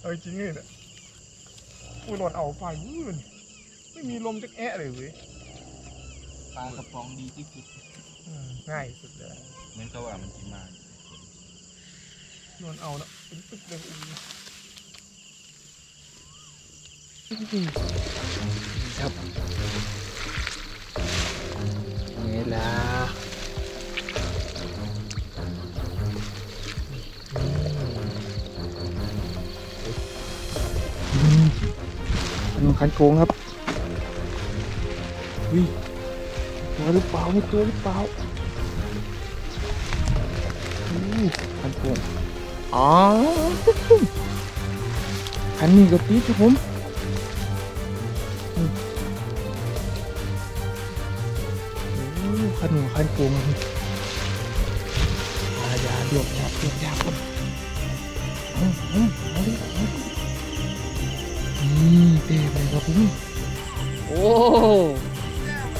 เอาจริงเลยเนี่ยอุ้ยหล่นเอาไฟวื้นไม่มีลมจักแอะเลยเว้ยปลากระป๋องดีที่สุด อืมง่ายสุดเลยเหมือนกับว่ามันกินมาหล่นเอาเนาะเป็นปึ๊กเลยอุ้ยครับนี่ล่ะ คันโกงครับวิตัวหรือเปล่าไม่ตัวหรือเปล่าอู้คันโกงอ๋อคันนี้ก็ปีดครับผมโอ้ขนมขันโกง โอ้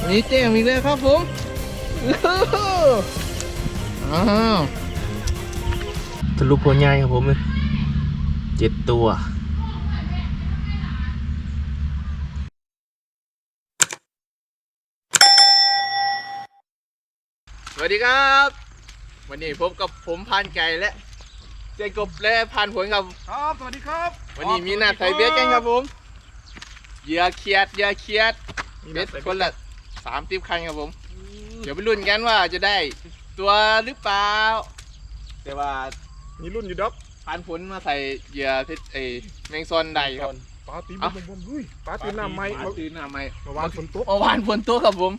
นี่เต็มอีกแล้วครับผมอ้าวทะลุผลใหญ่ครับผมเจ็ดตัวสวัสดีครับ วันนี้พบกับผมพานไก่และเจกบและพานผลครับ ครับ สวัสดีครับ วันนี้มีนัดใส่เบสกันครับผม เหยื่อเขียดเหยื่อเขียดเบสคนละสามติบคันครับผม เดี๋ยวไปลุ้นกันว่าจะได้ตัวหรือเปล่า แต่ว่ามีรุ่นอยู่ดอกพานผลมาใส่เหยื่อเพชรเอยแมงซอนใดครับ ปลาตีบเอ้าบมบมเฮ้ยปลาตีน้ำไหมปลาตื่นหน้าไหมเมื่อวานฝนตกเมื่อวานฝนตกครับผม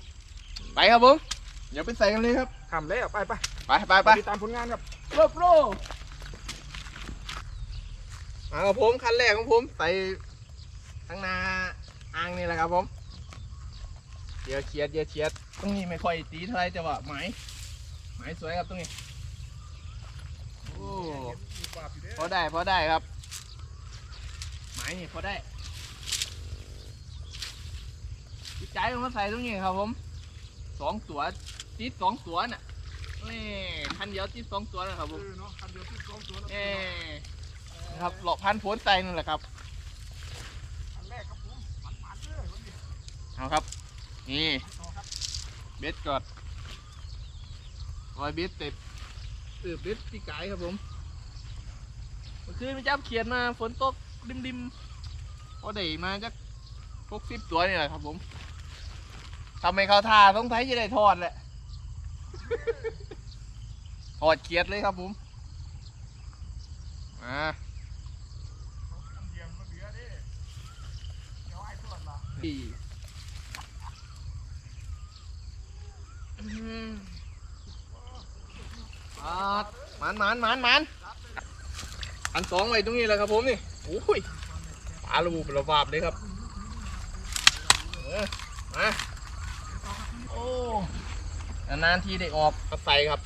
ไปครับผม เดี๋ยวไปใส่กันเลยครับทำแล้วไปไปไปไปไปติดตามผลงานครับโปรโปรมากับผมคันแรกของผมใส่ทั้งนา อ่างนี่แหละครับผมเดี๋ยวเขียดเดี๋ยวเขียดตรงนี้ไม่ค่อยตีเท่าไรแต่ว่าไหมไหมสวยครับตรงนี้โอ้พอได้พอได้ครับไหมนี่พอได้จิตใจผมมาใส่ตรงนี้ครับผมสองตัวติดสองตัวน่ะนี่พันเดียวที่สองตัวนะครับผมเออเนาะคันเดียวที่สองตัวเอ่นะครับหลอกพันโพนใจนั่นแหละครับ อันแรกครับผมมันมันๆเลยวันนี้ เอาครับ นี่ต่อครับเบสกอดรอยเบสเต็ดเออเบสปีกไก่ครับผมเมื่อคืนไปจับเขียนมาฝนตกริมริมๆพอได้มาจักพกสิบตัวนี่แหละครับผมทำให้เขาทาต้องไทยจะได้ทอดแหละทอดเขียดเลยครับผมอ่าอั นเดียวมันหลือดิเดี๋ยวไอ้ส่วนละดีอืมอ่ามันมันมันมันอันสองไว้ตรงนี้แหละครับผมนี่โอ้ยปลาระบุประบาบเลยครับเออมาโอ้นานๆทีได้ออกกระใสครับ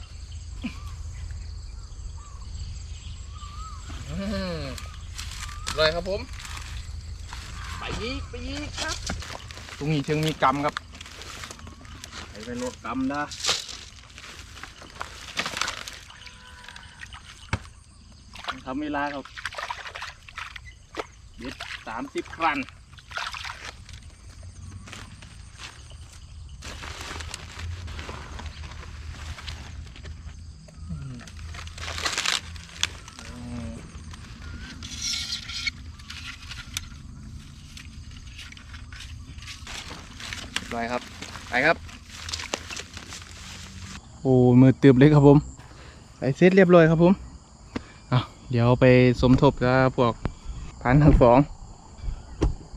เลยครับผม ไปยีกไปยีกครับ ตรงนี้เชิงมีกรรมครับ ไปเป็นรถกรรมนะทำเวลาครับเด็ดสามสิบครันอืมอืมเรียบร้อยครับ ไปครับ อ้มือตืบเลยครับผมไปเซตเรียบร้อยครับผมอะเดี๋ยวไปสมทบกับพวกพันทั้งสอง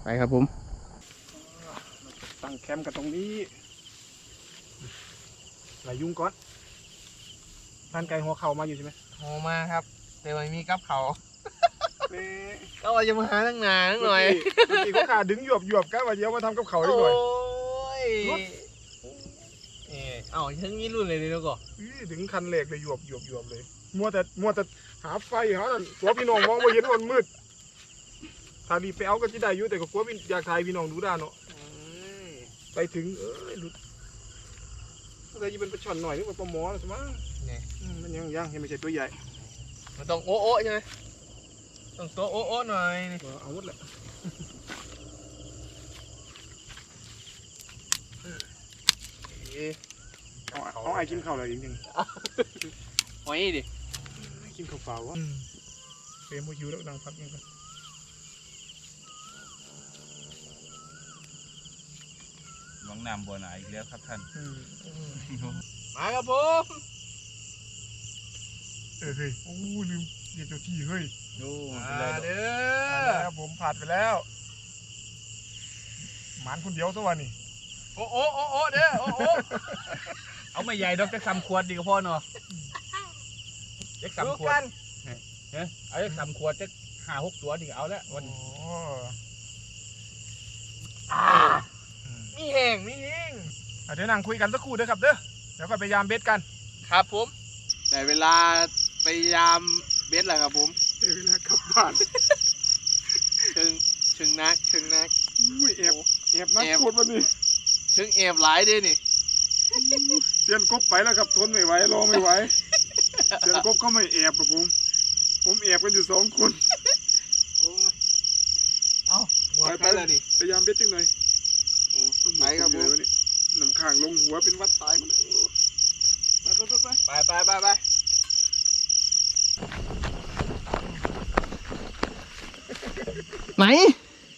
ไปครับผมตั้งแคมป์กันตรงนี้ไหลยุงก่อนท่านไก่หัวเข่ามาอยู่ใช่ไหมโทรมาครับ แต่ไม่มีกับเขานี่ก็ว่าจะมาหาตั้งนานหน่อยเมื่อกี้เขาขาดึงหยวบหยวบๆกันว่าเดี๋ยวมาทำกับเขาอีกหน่อยยรถ เอ่เอ้าฉันมีรุ่นเลยนี่แล้วก็อื้อถึงคันเหล็กเลยหยวบหยวบหยวบเลย มัวแต่มัวแต่หาไฟหานั่นกลัวพี่น้องมองไม่เห็นว่ามันมืดถ้ารีบไปเอาก็จะได้อยู่แต่ก็กลัวพี่อยากถ่ายพี่น้องดูได้เนาะไปถึงเอ้ยหลุดอะไรจะเป็นปลาช่อนหน่อยนึกว่าปลาหมอนะใช่ไหมนี่อืมมันยังยังยังไม่ใช่ตัวใหญ่ มันต้องโอ้โอ้ใช่ไหมต้องตัวโอ้โอ้หน่อยนี่เอาหมดแหละเอ๊ะ เอาเอาไอ้กินข้าวอะไรจริงหอยดิๆกินข้าวเปล่าวะเฟรมพวกหิวแล้วนางพักยังกันหลวงน้ำบัวหนาอีกแล้วครับท่านอืมมาครับผมเออเฮ้ยโอ้ลืมเรียกเจ้าที่เฮ้ยดูมาเป็นไรดอกเด้ผ่านอแล้วผมผ่านไปแล้วหมานคนเดียวซะวันนี้โอ้โอ้โอ้โอ้เด้อโอ้โอ้เอา ไม่ใหญ่ดอกจะสำขวดดีกับพ่อเนาะจะดูสำขวกัดนเฮ้ยเอาจะสำขวดจะห้าหกตัวดีเอาแล้ววันโอ้มีแห้งมีแห้งอะเดี๋ยวนั่งคุยกันสักครู่เด้อครับเด้อเดี๋ยวก็ไปยามเบ็ดกัน ครับผมได้เวลาพยายามเบ็ดแล้วครับผมเดี๋ยวเวลากลับบ้านเชิงเชิงนักเชิงนักอุ้ยแอบแอบนักแอบโคตรวันนี้เชิงเอฟหลายเด้นี่เซียนกบไปแล้วครับทนไม่ไหวรอไม่ไหวเซียนกบเขาไม่แอบกับผม ผมแอบกันอยู่สองคนโอ้ยเอ้าหัวไปไปไปแล้วนี่พยายามเบ็ดจังหน่อยโอ้ต้องหมไปดครับเลผมยวะเนี่ยน้ำข้างลงหัวเป็นวัดตายหมันเลยไปไปไปไปไปไปไปไหน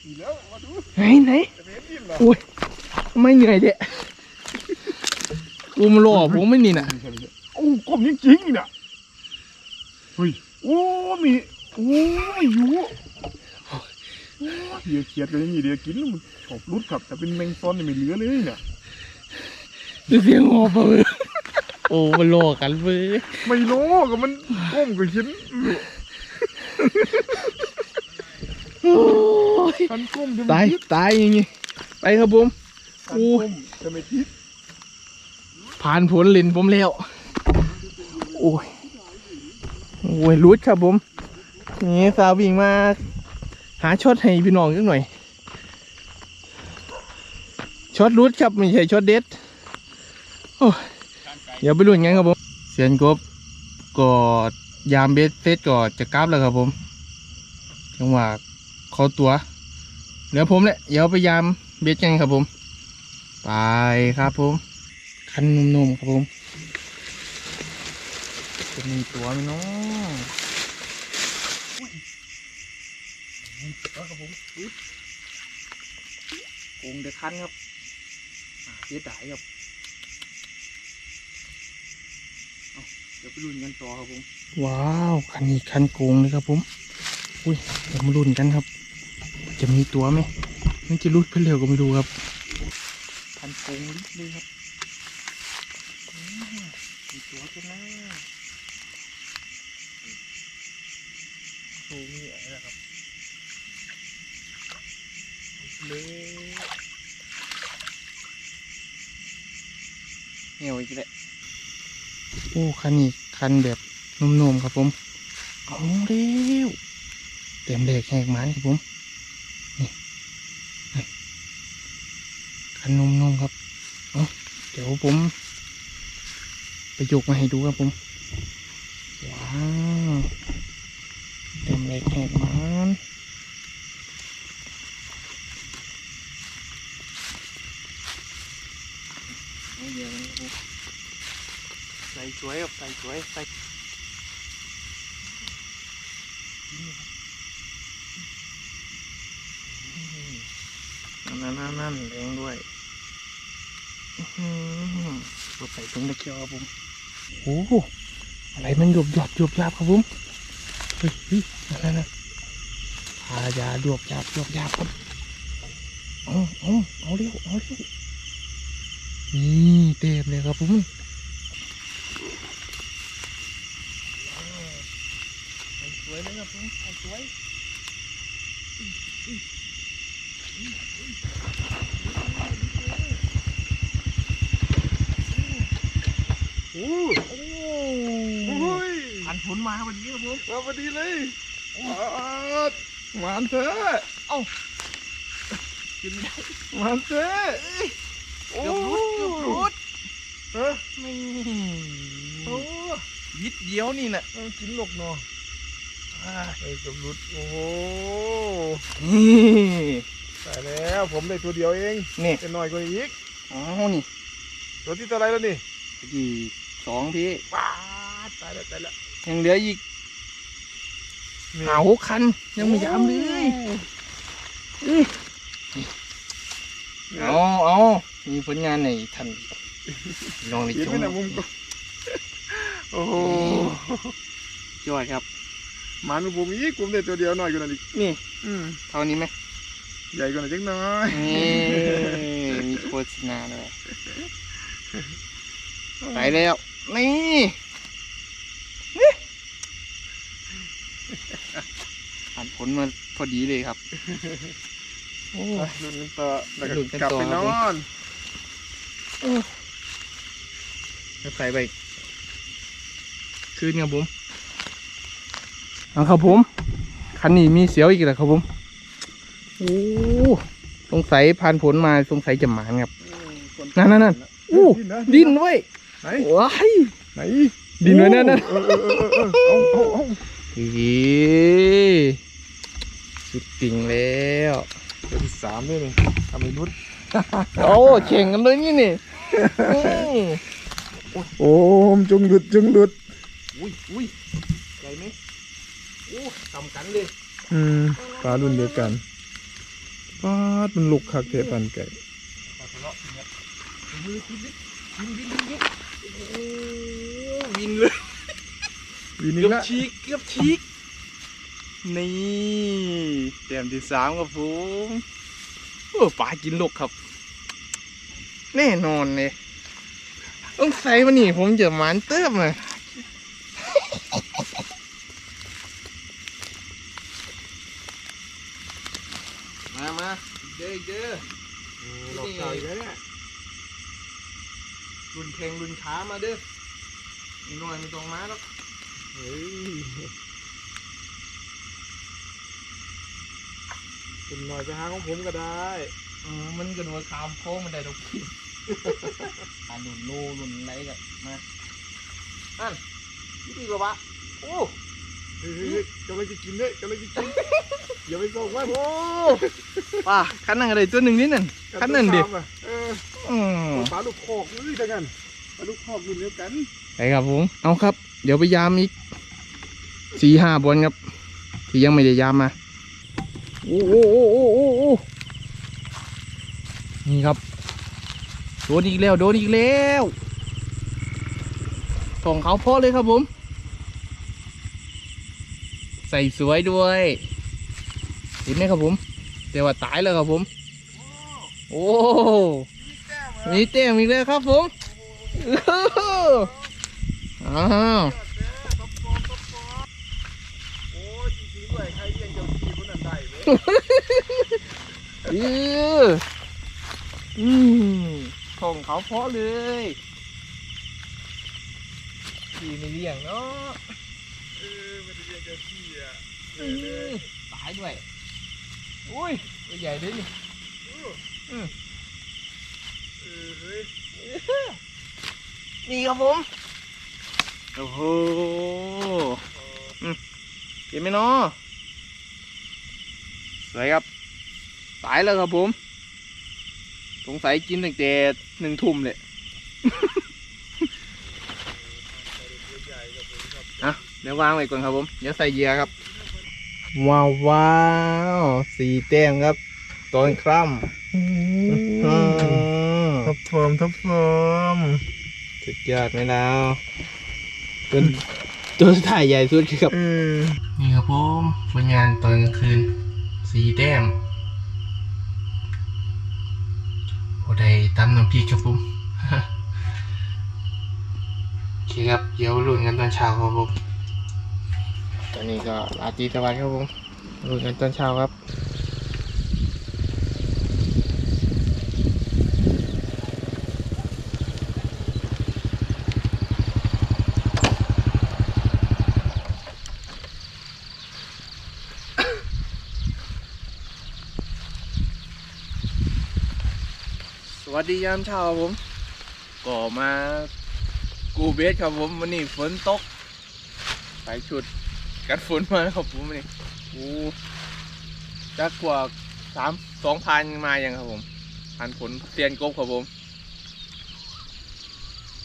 ดีแล้วมาดูไหนไหนจะเป็นดินเหรอไม่เหนื่อยเด็ กูมาหล่อผมไม่นี่น่ะโอ้กบจริงๆเนี่ยเฮ้ยโอ้มีโอ้ยอยู่โอ้ยเดี๋ยวเขียดกันอย่างนี้เดี๋ยวกินแล้วมันชอบรุดครับ แต่เป็นแมงซอนเนี่ยไม่เหลือเลยเนี่ยเสียงหอบเลยโอ้มันหล่อกันเว้ยไม่รู้ก็มันก้มก็เห็นโอ้ยคันก้มจะตายทิศตายอย่างงี้ไปครับผมคันก้มจะไม่ทิศ ผ่านผลล่นผมแล้ว โอ้ย โอ้ยรุดครับผม นี่สาววิ่งมา หาช็อตให้พี่น้องสักหน่อย ช็อตรุดครับไม่ใช่ช็อตเด็ด โอ้ยเดี๋ยวไปลุ้นกันครับผม เสียนกบก็ยามเบสเซตก็จะกลับแล้วครับผม จังหวะเขาตัวเหลือผมแหละ เดี๋ยวไปยามเบสกันครับผม ไปครับผม คันนุ่มๆครับผมจะมีตัวไหมเนาะครับผมกงเดือดคันครับเสียดายครับเอาเดี๋ยวไปลุ้นกันต่อครับผม ว้าวคันนี้คันโกงเลยครับผม อุ้ยเดี๋ยวมาลุ้นกันครับ จะมีตัวไหมมันจะรุดเพื่อเร็วก็ไม่รู้ครับ คันโกงลิบเลยครับ มีตัวกันนะโอ้มีอะไรนะครับเลยเหนียวอีกแล้วโอ้คันนี้คันแบบนุ่มๆครับผมเอาเร็วเต็มเลขแหกมันครับผมนี่คันนุ่มๆครับเดี๋ยวผม ไปยกมาให้ดูครับผม ว้าวเต็มเลยแขกมันใส่สวยครับใส่สวยใส่นั่นนั่นนั่นแรงด้วย อื้อหือตัวใส่ตรงตะเกียบครับผม โอ้โหอะไรมันหยบหยบหยบหยาบครับผมเฮ้ยนั่นนั่นพายาหยบหยาบหยบหยาบครับเอาเอาเอาเร็วเอาเร็วนี่เต็มเลยครับผมสวยเลยครับผมสวย อ้โอ้โอ้ยอันผลมาวันนี้ครับผมมาพอดีเลยอาดหวานเถอะกินไม่ได้หวานเถอะโอ้เกือบรุดเกือบรุดเออไม่โอ้ยิดเดียวนี่น่ะเอากินหลกเนาะไอ้กับรุดโอ้โหนี่ตายแล้วผมได้ตัวเดียวเองนี่เป็นน้อยกว่านี้อีกอ๋อนี่ตัวที่เท่าไหรแล้วนี่ดี สองพี่ว้าดตายแล้วตายแล้วยังเหลืออีกนี่หาหกคัน ยังไม่ยามเลยเอาเอามีผลงานในทันลองในเห็นจไหมงนะมุมก็โอ้โหยอดครับหมันของผมอีกผมได้ตัวเดียวน้อยกว่านั้นอีกนี่อืมเท่านี้ไหมใหญ่กว่านั้นจังน้อยนี่มีโฆษณาด้วยไปแล้ว นี่นี่ผ่านผลมาพอดีเลยครับโอ้ไปลุ้นกันต่อแล้วก็ลุ้นกันกลับต่อ ไปครับนผมอนใส่ไปคืนครับผมเอาครับผมคันนี้มีเสียวอีกแล้วครับผมโอ้สงสัยผ่านผลมาสงสัยจะหมานครับ นั่นนั่นนั่น อู้ดิ้นนะดินเว้ย ไหนว้ายไหนดินไว้นั่นนั่นเออเออเออเออเอาเอาเอาเฮ้สุดจริงแล้วตัวที่สามด้วยนี่ทำไมรุดโอ้เข่งกันเลยนี่นี่อืมโอ้มจงหลุดจงหลุดอุ้ยอุ้ยใหญ่ไหมโอ้ทำกันเลยอืมปลารุ่นเดียวกันปลาดมันลุกคักเทปันไก่ ขอทะเลาะกันครับมือกินดิกินกินกินกินโอ้วินเลยวีนี้เกือบละชีกเกือบชีกนี่เต็มที่สามครับผมโอ้ปลากินลูกครับ แน่นอนเลยต้องใส่มานี่ผมจะหมานเติมเลยมามาเด้อเด้อ หลอกใจแล้วเนี่ย รุ่นแข่งรุ่นช้ามาเด้ออีกหน่อยไม่ต้องมาแล้วเฮ้ยคุณหน่อยไปหาของผมก็ได้อืมมันกระโดดขามโค้งมันได้ดอกพี่อ่ารุ่นโลรุ่นอะไรกันมาอันนี่ดีกว่าวะโอ้ กำลังจะกินเลยกำลังจะกินอย่าไปส่งไว้ผมป้าคันนั่งอะไรตัวหนึ่งนิดนั่นคันนั้นดิเอออืมปลาลูกคอกนี่จังกันปลาลูกคอกรุ่เดียวกันไปครับผมเอาครับ เดี๋ยวไปยามอีกสี่ห้าบอลครับ ที่ยังไม่ได้ยามมาโอ้โอ้โอ้โอ้โอ้โอ้นี่ครับโดนอีกแล้วโดนอีกแล้วส่งเขาพ่อเลยครับผม ใส่สวยด้วยเห็นไหมครับผมแต่ว่าตายแล้วครับผม โอ้มีแต้มอีกแล้วครับผมอ้าวโอ้าวเอออืมส่งเขาเพาะเลยขี่ไม่เลี้ยงเนาะ ตายด้วย อุ้ยตัวใหญ่ด้วยนี่เออเฮ้ยนี่ครับผม โอ้โหอืมเห็นไหมเนาะสวยครับ ตายแล้วครับผม สงสัยกินตั้งแต่หนึ่งทุ่มเลยอะเดี๋ยววางไว้ก่อนครับผม เดี๋ยวใส่เหยื่อครับ ว้าวว้าวสีแต้มครับ ตอนคร่ำท็อปฟอร์มท็อปฟอร์มสุดยอดไหมแล้วจนตัวสุดท้ายใหญ่สุดครับเออนี่ครับผมผลงานตอนกลางคืนสีแต้มพอได้ตำน้ำพริกครับผมโอเคครับ เดี๋ยวลุ้นกันตอนเช้าครับผมต อนนี้ก็ราตรีสวัสดิ์ครับผมลุ้นกันตอนเช้าครับสวัสดียามเช้าครับผมก็มากูเบสครับผมวันนี้ฝนตกใส่ชุด กัดฝนมาครับผมนี่โอ้จักกว่าสามสองพันมาอยังครับผมพันผลเตียนกบครับผม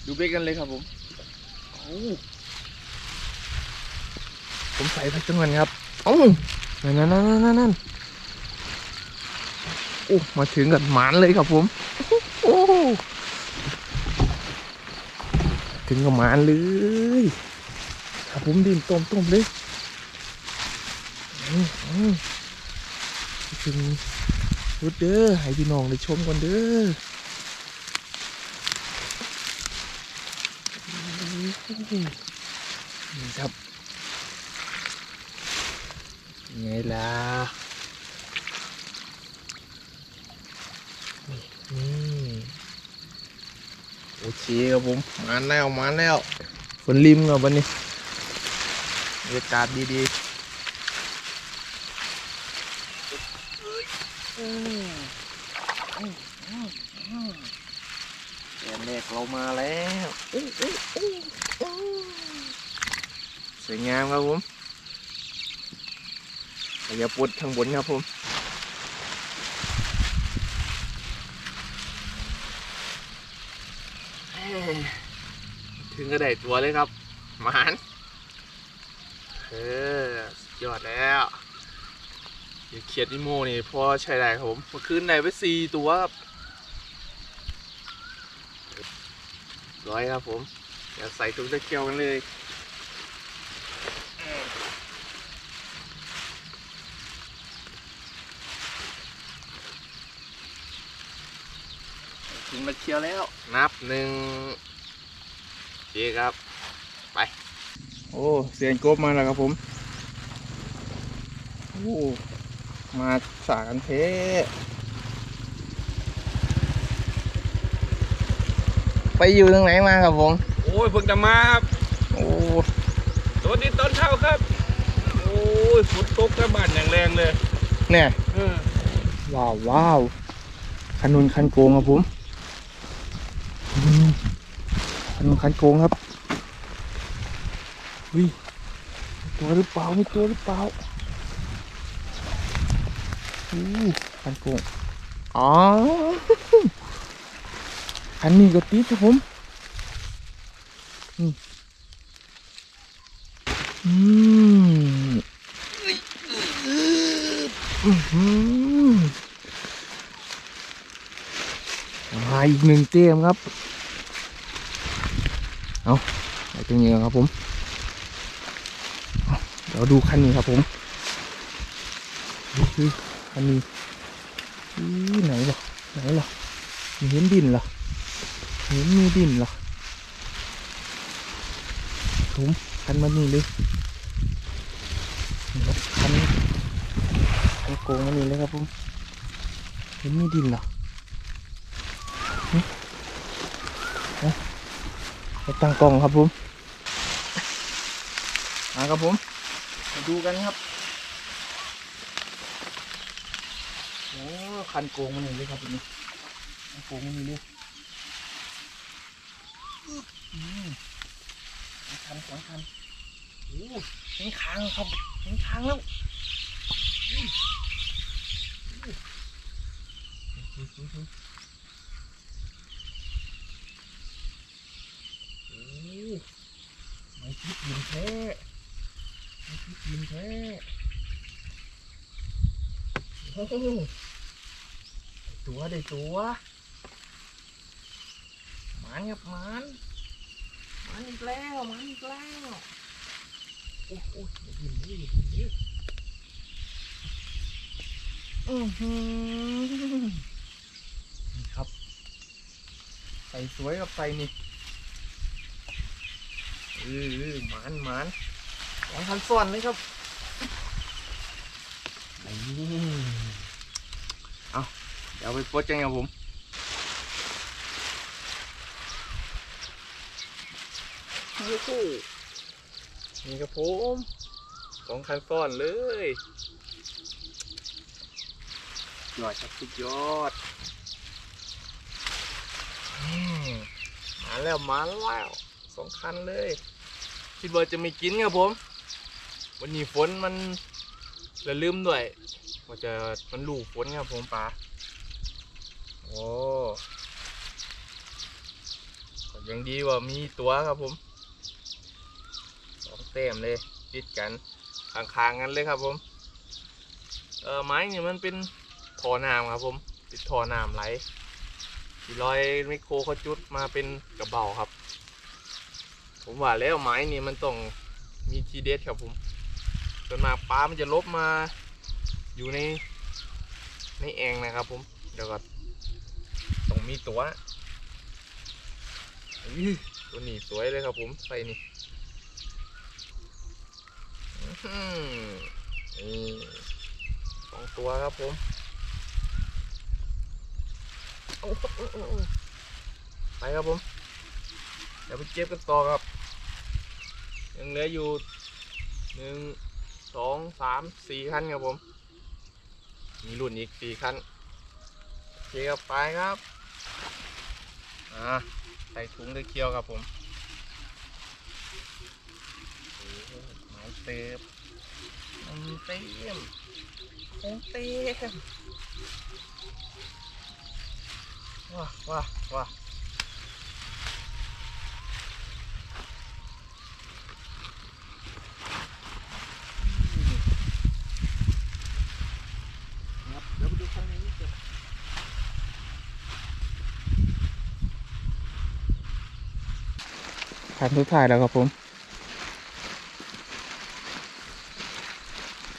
ดูเบรกกันเลยครับผมโอ้ผมใส่ไปจังหวะครับโอ้นั่นนั่นนั่นนั่นนั่นโอ้มาถึงกับหมานเลยครับผมโอ้ถึงกับหมานเลยครับผมดินต้มต้มเลย อือืมถึงรุดเด้อให้พี่น้องได้ชมกันเด้อนี่ครับไงล่ะนี่นี่โอเคครับผมมาแล้วมาแล้วฝนริมครับวันนี้บรรยากาศดีๆ แรกเรามาแล้วสวยงามครับผมพยาปุดข้างบนครับผมถึงกระไดตัวเลยครับมานเออสุดยอดแล้วเดี๋ยวเขียดนิโมนี่พอใช้ได้ครับผมเมื่อคืนได้ไปสี่ตัวครับ ร้อยครับผมเดี๋ยวใส่ถุงตะเกียวกันเลยถุงตะเกียวแล้ว นับหนึ่งโอเคครับ ไป โอ้ เสียงกบมาแล้วครับผม โอ้ มาสากันเท ไปอยู่ตรงไหนมาครับผม โอ้ยเพิ่งจะมาครับ โอ้ตัวนี้ตอนเช้าครับ โอ้ยฝนตกกระบาดอย่างแรงเลยเนี่ยเออว้าวว้าวคันนุนคันโกงครับผมอืมคันนุนคันโกงครับวิตัวหรือเปล่ามีตัวหรือเปล่าอู้คันโกงอ๋อ คันนี้ก็ติดครับผมนี่อืมอืมมาอีกหนึ่งเต็มครับ เอาไปตรงนี้ครับผมเอาดี๋ยวดูคันนี้ครับผมนี่คือคันนี้ไหนหรอไหนหรอมีเห็นดินหรอ ห็นมีดินเหรอผมคันมานี่เลยคันคันโกงมานี่เลยครับผมเห็นมีดินเหรอไปตั้งกล้องครับผมมาครับผมมาดูกันครับโอ้คันโกงมันนี่เลยครับทีนี้คันโกงมันนี่เลย สองคันสองคันโอ้เห็นค้างครับเห็นค้างแล้วโอ้ไม่คิดยินแท้ไม่คิดยินแท้โอ้โหได้ตัวได้ตัวมันครับมัน มันอีกแล้วมันอีกแล้วโอ้โหยินดิอย่ายินดิอือหือนี่ครับ ใส่สวยกับใส่นี่เออหมานหมานสองพันส่วนเลยครับนี่เอาเดี๋ยวไปโพสต์กันครับผม โอ้โหนี่ครับผมสองคันซ้อนเลยยอดครับสุดยอดอืมมาแล้วมาแล้วสองคันเลย คิดว่าจะไม่กินครับผม วันนี้ฝนมันระลืมด้วยว่าจะมันลูกฝนครับผมปลาโอ้ก็ยังดีว่ามีตัวครับผมสอง เต็มเลยติดกันข้างๆกันเลยครับผมเออไม้เนี่ยมันเป็นท่อน้ำครับ ผมติดท่อน้ำไหลทีลอยไมโครเขาจุดมาเป็นกระเบาครับ ผมว่าแล้วไม้นี่มันต้องมีทีเด็ดครับผมส่วนมาปลามันจะลบมาอยู่ในในแองนะครับผมเดี๋ยวก็ต้องมีตัวอื้อตัวนี้สวยเลยครับผมใส่นี่ นี่สองตัวครับผมไปครับผม เดี๋ยวไปเก็บกันต่อครับ ยังเหลืออยู่หนึ่งสองสามสี่คันครับผม มีรุ่นอีกสี่คันโอเคครับไปครับอ่าใส่ถุงตะเคียวครับผมหไม้เต็มมัน เต็มของเต็มว้าว้าว้าครับเดี๋ยวไปดูข้างในนิดเดียวคันสุดท้ายแล้วครับผม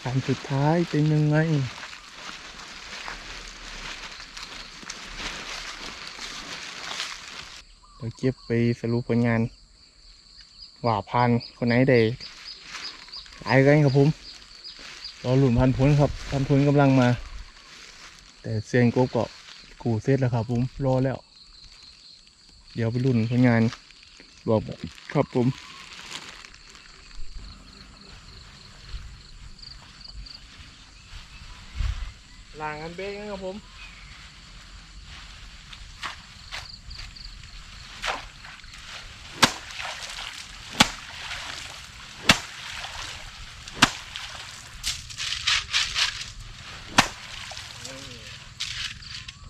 คันสุดท้ายเป็นยังไง เดี๋ยวเก็บไปสรุปผลงานว่าพันคนไหนได้หลายกันครับผมรอหลุนพันผลครับ พันผลกำลังมา แต่เซียนโกบก็กูเสร็จแล้วครับผมรอแล้ว เดี๋ยวไปรุ่นผลงานบอกครับผมล่างกันเบ้งครับผม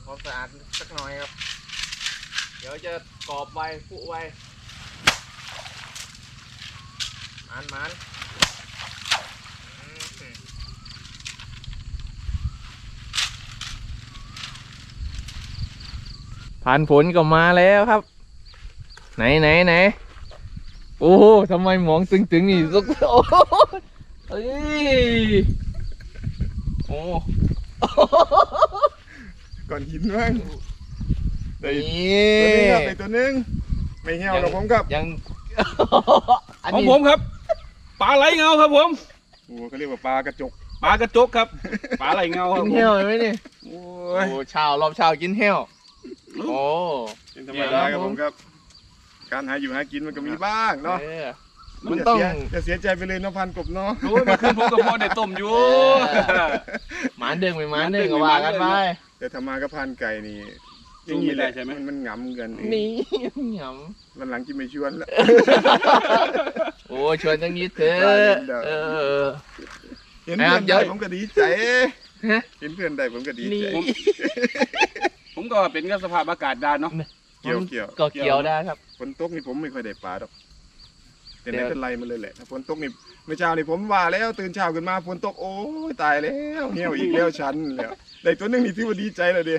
ความสะอาดสักหน่อยครับ เดี๋ยวจะกรอบไว้ฟุไว้มันมันอืม ผ่านผลก็มาแล้วครับ ไหนไหนไหนโอ้โหทำไมหมองตึงตึงๆนี่สุกโอ้โหเอ้ยโอ้ก่อนหินบ้างได้นี่ตัวนี้ครับได้ตัวหนึงไม่เหี่ยวกับผมครับยังอันของนี้ผมครับปลาไหลเงาครับผมโอ้เขาเรียกว่าปลากระจกปลากระจกครับปลาไหลเงาคกิรับนผมเที่ยวไหมนี่โอ้โอ้ยเช้ารอบเช้ากินเที่ยว โอ้เป็นธรรมดาครับผมครับ การหาอยู่หากินมันก็มีบ้างเนาะเออมัมันนจะต้องเสียจะเสียใจไปเลยเน้องพันกบเนาะโอ้ยมาขึ้นผมกับพ่อได้ต้มอยู่หมานเด้งไปหมานเด้งก็ว่ากันไปแต่ถ้ามากับพันไก่นี่สู้ไม่ได้ใช่ไหมนมันหงำเกินนี่หยวันหลังกินไม่ชวนแล้วำโอ้ชวนจังนี้เถอะเออเห็นครัเพื่บอนเดี๋ยวได้ผมก็ดีใจฮะเห็นเพื่อนได้ผมก็ดีนี่ใจ ผมก็เป็นกับสภาพอากาศดานเนาะ เกี่ยวเกี่ยว ก็เกี่ยวได้ครับ ฝนตกนี่ผมไม่ค่อยได้ปลาดอกแต่เดี๋ไม่ยวเป็นไรมันเลยแหละถ้าฝนตกนี่เมื่อเช้านี่ผมว่าแล้วตื่นเช้าขึ้นมาฝนตกโอ้ยตายแล้วเหี่ยวอีกแล้วฉันแล้วได้ตัวหนึงนี่ที่ว่าดีใจแล้วเดิ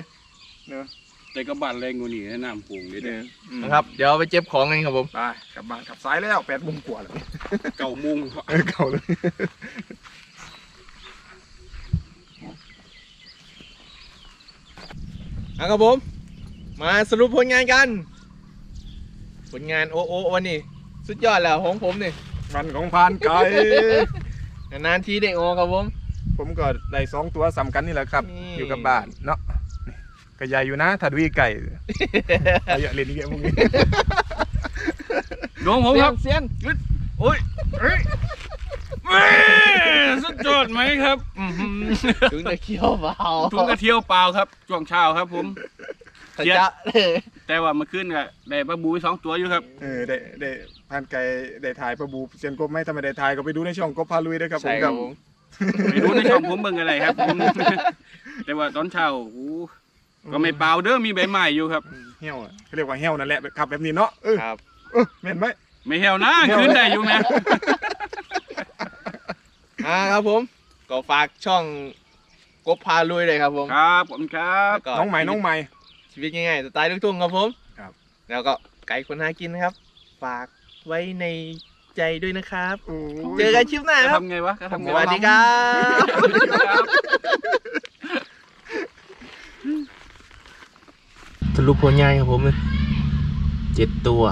เนาะแต่กระบาดแรงกว่านี้แนะนำปรุงนิดเนี่ยอืมนะครับ เดี๋ยวไปเจ็บของกันครับผม ไปกลับบ้านกลับสายแล้วแปดโมงกว่าแล้ว เก่ามุงเออเก่าเลย เอาครับผม มาสรุปผลงานกัน ผลงานโอโอวันนี้ สุดยอดแล้วของผมนี่มันของพานไก่ นานๆทีได้โอครับผม ผมก็ได้สองตัวสำคัญนี่แหละครับ นี่ อยู่กับบ้านเนาะก็ใหญ่อยู่นะถ้าดูอีไก่เอาอย่าเล่นอีกพวกนี้ดวงผมครับเซียนโอ้ยเอ้ย แม่สุดยอดไหมครับอื้อหือถึงจะเคี้ยวเบาถุงกระเทียวเปล่าครับช่วงเช้าครับผมสัจเจี๊ยบจะแต่ว่าเมื่อคืนก็ได้ปลาบูไปสองตัวอยู่ครับ เออได้ได้ผ่านไกลได้ถ่ายประบูเซียนกบไหม่ทำไมได้ถ่ายก็ไปดูในช่องกบพาลุยด้วยครับผมใช่คครัรับบผมไปดูในช่องผมเบิ่งอะไรครับผม แต่ว่าตอนเช้าโอ้ก็ไม่เปล่าเด้อมีใบไม้อยู่ครับ เหี่ยวอะเขาเรียกว่าเหี่ยวนั่นแหละขับแบบนี้เนาะเออครับ เออแม่นไหมไม่เหี่ยวนะคืนได้อยู่นะ อ่าครับผม ก็ฝากช่องกบพาลุยเลยครับผมครับผมครับแล้วก็น้องใหม่น้องใหม่ ชีวิตง่ายๆสไตล์ลูกทุ่งครับผมครับ แล้วก็ไก่คนหากินนะครับ ฝากไว้ในใจด้วยนะครับโอ้ยเจอกันคลิปหน้าจะครับทำไงวะจะทำไงสวะวัสดีครับ ครับสรุปผลงานครับผมเจ็ดตัว